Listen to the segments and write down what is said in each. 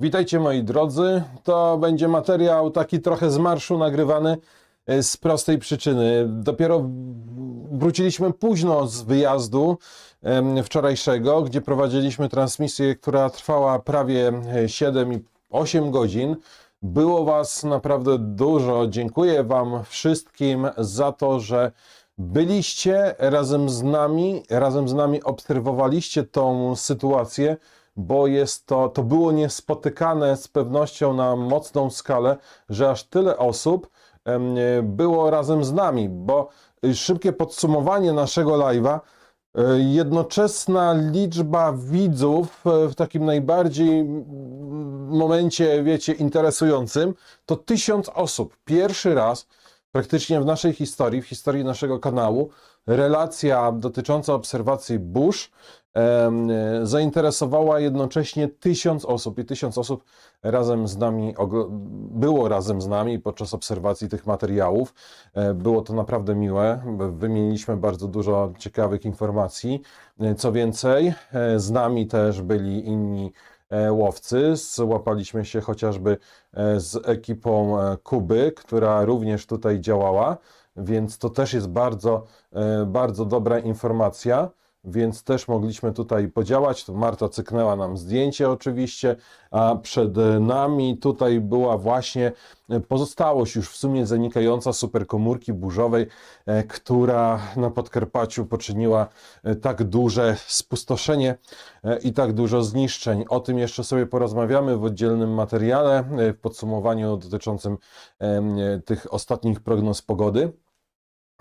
Witajcie moi drodzy. To będzie materiał taki trochę z marszu nagrywany e, z prostej przyczyny. Dopiero wróciliśmy późno z wyjazdu wczorajszego, gdzie prowadziliśmy transmisję, która trwała prawie e, 7 i 8 godzin. Było Was naprawdę dużo. Dziękuję Wam wszystkim za to, że byliście razem z nami, razem z nami obserwowaliście tą sytuację, bo jest to, to było niespotykane z pewnością na mocną skalę, że aż tyle osób było razem z nami, bo y, szybkie podsumowanie naszego live'a E, Jednoczesna liczba widzów e, w takim najbardziej momencie, wiecie, interesującym, to tysiąc osób. Pierwszy raz praktycznie w naszej historii, w historii naszego kanału, relacja dotycząca obserwacji burz zainteresowała jednocześnie tysiąc osób i tysiąc osób razem z nami, było razem z nami podczas obserwacji tych materiałów. E, Było to naprawdę miłe. Wymieniliśmy bardzo dużo ciekawych informacji. E, Co więcej, e, z nami też byli inni łowcy. Złapaliśmy się chociażby z ekipą Kuby, która również tutaj działała, więc to też jest bardzo, e, bardzo dobra informacja. Więc też mogliśmy tutaj podziałać. Marta cyknęła nam zdjęcie oczywiście, a przed nami tutaj była właśnie pozostałość już w sumie zanikająca superkomórki burzowej, e, która na Podkarpaciu poczyniła e, tak duże spustoszenie e, i tak dużo zniszczeń. O tym jeszcze sobie porozmawiamy w oddzielnym materiale, e, w podsumowaniu dotyczącym e, tych ostatnich prognoz pogody.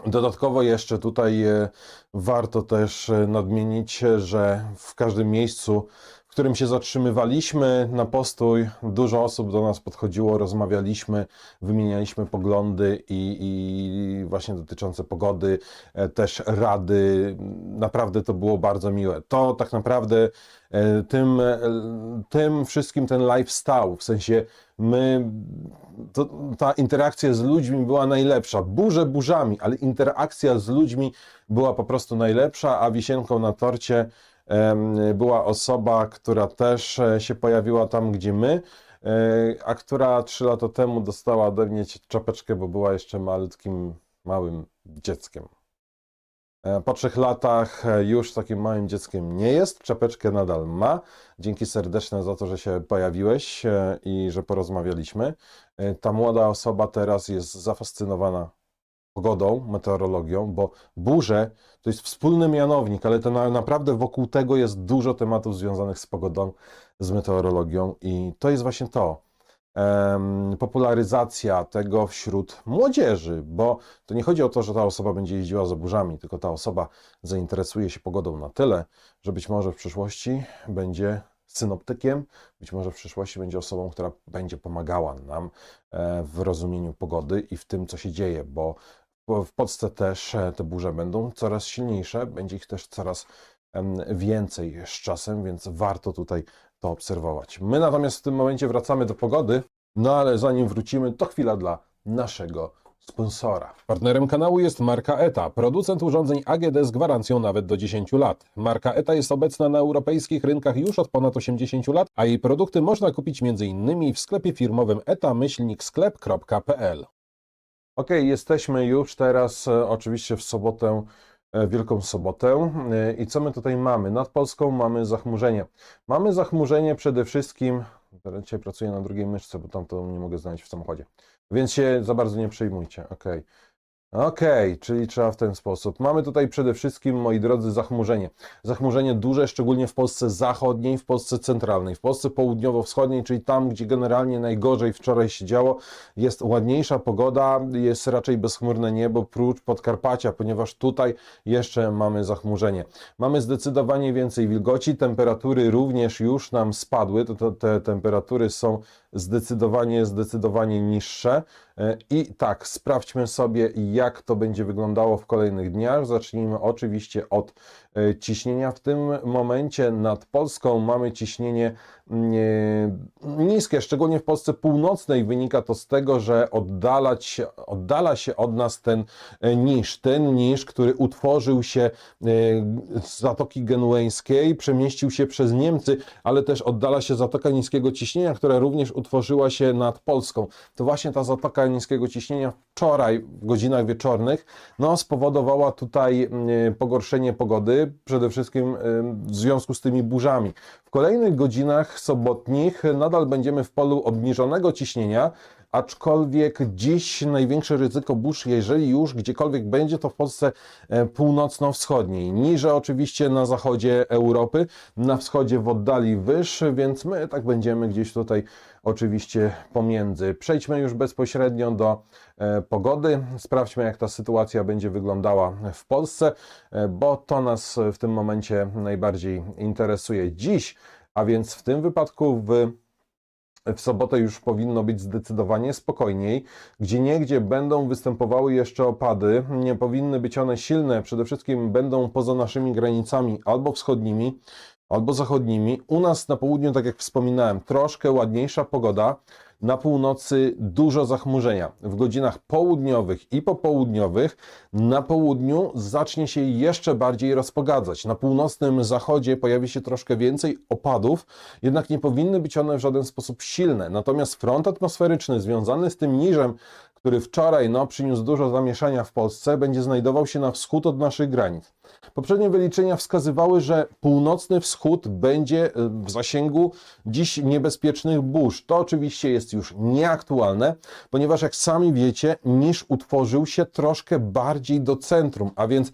Dodatkowo jeszcze tutaj e, warto też e, nadmienić, e, że w każdym miejscu, którym się zatrzymywaliśmy na postój, dużo osób do nas podchodziło, rozmawialiśmy, wymienialiśmy poglądy i, i właśnie dotyczące pogody, e, też rady. Naprawdę to było bardzo miłe. To tak naprawdę e, tym, e, tym wszystkim ten live stał, w sensie my, to, ta interakcja z ludźmi była najlepsza. Burze burzami, ale interakcja z ludźmi była po prostu najlepsza, a wisienką na torcie była osoba, która też e, się pojawiła tam, gdzie my, e, a która trzy lata temu dostała ode mnie czapeczkę, bo była jeszcze malutkim, małym dzieckiem. E, Po trzech latach już takim małym dzieckiem nie jest, czapeczkę nadal ma. Dzięki serdeczne za to, że się pojawiłeś i że porozmawialiśmy. Ta młoda osoba teraz jest zafascynowana pogodą, meteorologią, bo burze to jest wspólny mianownik, ale to na, naprawdę wokół tego jest dużo tematów związanych z pogodą, z meteorologią i to jest właśnie to. em, popularyzacja tego wśród młodzieży, bo to nie chodzi o to, że ta osoba będzie jeździła za burzami, tylko ta osoba zainteresuje się pogodą na tyle, że być może w przyszłości będzie synoptykiem, być może w przyszłości będzie osobą, która będzie pomagała nam e, w rozumieniu pogody i w tym, co się dzieje, bo w Polsce też e, te burze będą coraz silniejsze, będzie ich też coraz więcej z czasem, więc warto tutaj to obserwować. My natomiast w tym momencie wracamy do pogody, no ale zanim wrócimy, to chwila dla naszego sponsora. Partnerem kanału jest marka ETA, producent urządzeń AGD z gwarancją nawet do 10 lat. Marka ETA jest obecna na europejskich rynkach już od ponad 80 lat, a jej produkty można kupić m.in. w sklepie firmowym eta-sklep.pl. Ok, jesteśmy już teraz e, oczywiście w sobotę, e, Wielką Sobotę. E, I co my tutaj mamy? Nad Polską mamy zachmurzenie. Mamy zachmurzenie przede wszystkim. Dzisiaj pracuję na drugiej myszce, bo tam to nie mogę znaleźć w samochodzie. Więc się za bardzo nie przejmujcie. Ok. Okej, czyli trzeba w ten sposób. Mamy tutaj przede wszystkim, moi drodzy, zachmurzenie. Zachmurzenie duże, szczególnie w Polsce zachodniej, w Polsce centralnej, w Polsce południowo-wschodniej, czyli tam, gdzie generalnie najgorzej wczoraj się działo, jest ładniejsza pogoda, jest raczej bezchmurne niebo, prócz Podkarpacia, ponieważ tutaj jeszcze mamy zachmurzenie. Mamy zdecydowanie więcej wilgoci, temperatury również już nam spadły, to, to, te temperatury są zdecydowanie, zdecydowanie niższe. E, I tak, sprawdźmy sobie, jak to będzie wyglądało w kolejnych dniach. Zacznijmy oczywiście od e, ciśnienia. W tym momencie nad Polską mamy ciśnienie mm, e, niskie, szczególnie w Polsce północnej. Wynika to z tego, że oddalać oddala się od nas ten niż, ten niż, który utworzył się z Zatoki Genueńskiej, przemieścił się przez Niemcy, ale też oddala się Zatoka Niskiego Ciśnienia, która również utworzyła się nad Polską. To właśnie ta Zatoka Niskiego Ciśnienia wczoraj w godzinach wieczornych no, spowodowała tutaj mm, pogorszenie pogody, przede wszystkim w związku z tymi burzami. W kolejnych godzinach sobotnich nadal będziemy w polu obniżonego ciśnienia, aczkolwiek dziś największe ryzyko burz, jeżeli już gdziekolwiek będzie, to w Polsce e, północno-wschodniej. Niżej oczywiście na zachodzie Europy, na wschodzie w oddali wyższy, więc my tak będziemy gdzieś tutaj oczywiście pomiędzy. Przejdźmy już bezpośrednio do e, pogody. Sprawdźmy, jak ta sytuacja będzie wyglądała w Polsce, e, bo to nas w tym momencie najbardziej interesuje. Dziś, a więc w tym wypadku w w sobotę już powinno być zdecydowanie spokojniej. Gdzie niegdzie będą występowały jeszcze opady, nie powinny być one silne, przede wszystkim będą poza naszymi granicami albo wschodnimi, albo zachodnimi. U nas na południu, tak jak wspominałem, troszkę ładniejsza pogoda. Na północy dużo zachmurzenia. W godzinach południowych i popołudniowych na południu zacznie się jeszcze bardziej rozpogadzać. Na północnym zachodzie pojawi się troszkę więcej opadów, jednak nie powinny być one w żaden sposób silne. Natomiast front atmosferyczny związany z tym niżem, który wczoraj no, przyniósł dużo zamieszania w Polsce, będzie znajdował się na wschód od naszych granic. Poprzednie wyliczenia wskazywały, że północny wschód będzie e, w zasięgu dziś niebezpiecznych burz. To oczywiście jest już nieaktualne, ponieważ jak sami wiecie, niż utworzył się troszkę bardziej do centrum, a więc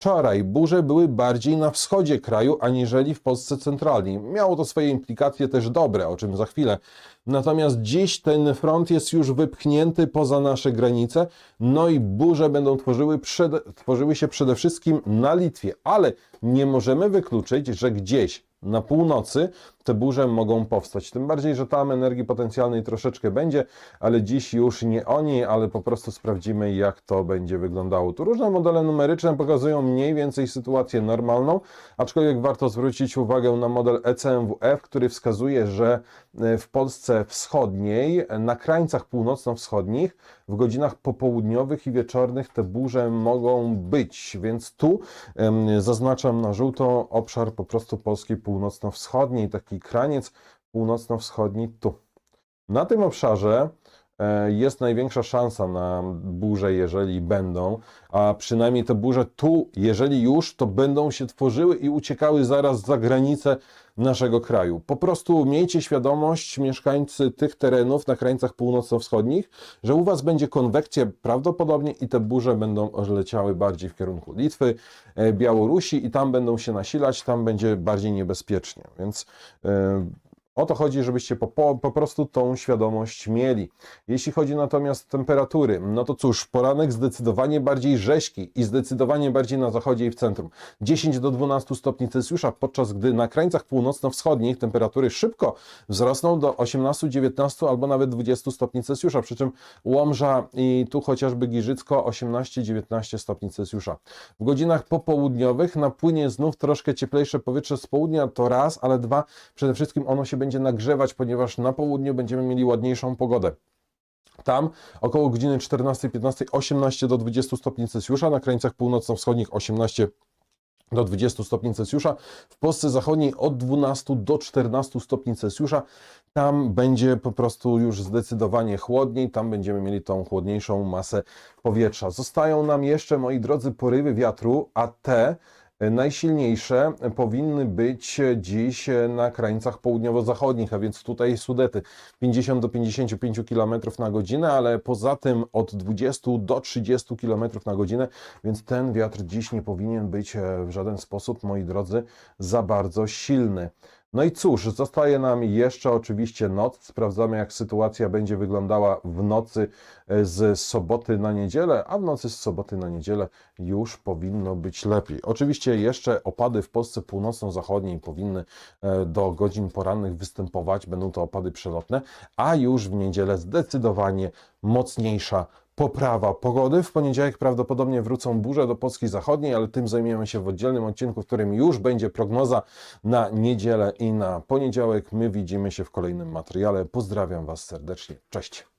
Wczoraj burze były bardziej na wschodzie kraju, aniżeli w Polsce centralnej. Miało to swoje implikacje też dobre, o czym za chwilę. Natomiast dziś ten front jest już wypchnięty poza nasze granice, no i burze będą tworzyły, przed, tworzyły się przede wszystkim na Litwie, ale nie możemy wykluczyć, że gdzieś na północy te burze mogą powstać. Tym bardziej, że tam energii potencjalnej troszeczkę będzie, ale dziś już nie o niej, ale po prostu sprawdzimy, jak to będzie wyglądało. Tu różne modele numeryczne pokazują mniej więcej sytuację normalną, aczkolwiek warto zwrócić uwagę na model ECMWF, który wskazuje, że e, w Polsce wschodniej, na krańcach północno-wschodnich, w godzinach popołudniowych i wieczornych te burze mogą być, więc tu zaznaczam na żółto obszar po prostu Polski północno-wschodniej, taki kraniec północno-wschodni tu. Na tym obszarze jest największa szansa na burze, jeżeli będą, a przynajmniej te burze tu, jeżeli już, to będą się tworzyły i uciekały zaraz za granicę naszego kraju. Po prostu miejcie świadomość, mieszkańcy tych terenów na krańcach północno-wschodnich, że u Was będzie konwekcja prawdopodobnie i te burze będą leciały bardziej w kierunku Litwy, e, Białorusi i tam będą się nasilać, tam będzie bardziej niebezpiecznie. Więc e, o to chodzi, żebyście po, po, po prostu tą świadomość mieli. Jeśli chodzi natomiast o temperatury, no to cóż, poranek zdecydowanie bardziej rzeźki i zdecydowanie bardziej na zachodzie i w centrum. 10 do 12 stopni Celsjusza, podczas gdy na krańcach północno-wschodnich temperatury szybko wzrosną do 18, 19 albo nawet 20 stopni Celsjusza, przy czym Łomża i tu chociażby Giżycko 18-19 stopni Celsjusza. W godzinach popołudniowych napłynie znów troszkę cieplejsze powietrze z południa, to raz, ale dwa, przede wszystkim ono się będzie nagrzewać, ponieważ na południu będziemy mieli ładniejszą pogodę. Tam około godziny 14-15, 18 do 20 stopni Celsjusza, na krańcach północno-wschodnich 18 do 20 stopni Celsjusza, w Polsce Zachodniej od 12 do 14 stopni Celsjusza. Tam będzie po prostu już zdecydowanie chłodniej, tam będziemy mieli tą chłodniejszą masę powietrza. Zostają nam jeszcze, moi drodzy, porywy wiatru, a te Najsilniejsze powinny być dziś na krańcach południowo-zachodnich, a więc tutaj Sudety 50 do 55 km na godzinę, ale poza tym od 20 do 30 km na godzinę, więc ten wiatr dziś nie powinien być w żaden sposób, moi drodzy, za bardzo silny. No i cóż, zostaje nam jeszcze oczywiście noc. Sprawdzamy, jak sytuacja będzie wyglądała w nocy e, z soboty na niedzielę, a w nocy z soboty na niedzielę już powinno być lepiej. Oczywiście jeszcze opady w Polsce północno-zachodniej powinny e, do godzin porannych występować, będą to opady przelotne, a już w niedzielę zdecydowanie mocniejsza poprawa pogody. W poniedziałek prawdopodobnie wrócą burze do Polski Zachodniej, ale tym zajmiemy się w oddzielnym odcinku, w którym już będzie prognoza na niedzielę i na poniedziałek. My widzimy się w kolejnym materiale. Pozdrawiam Was serdecznie. Cześć.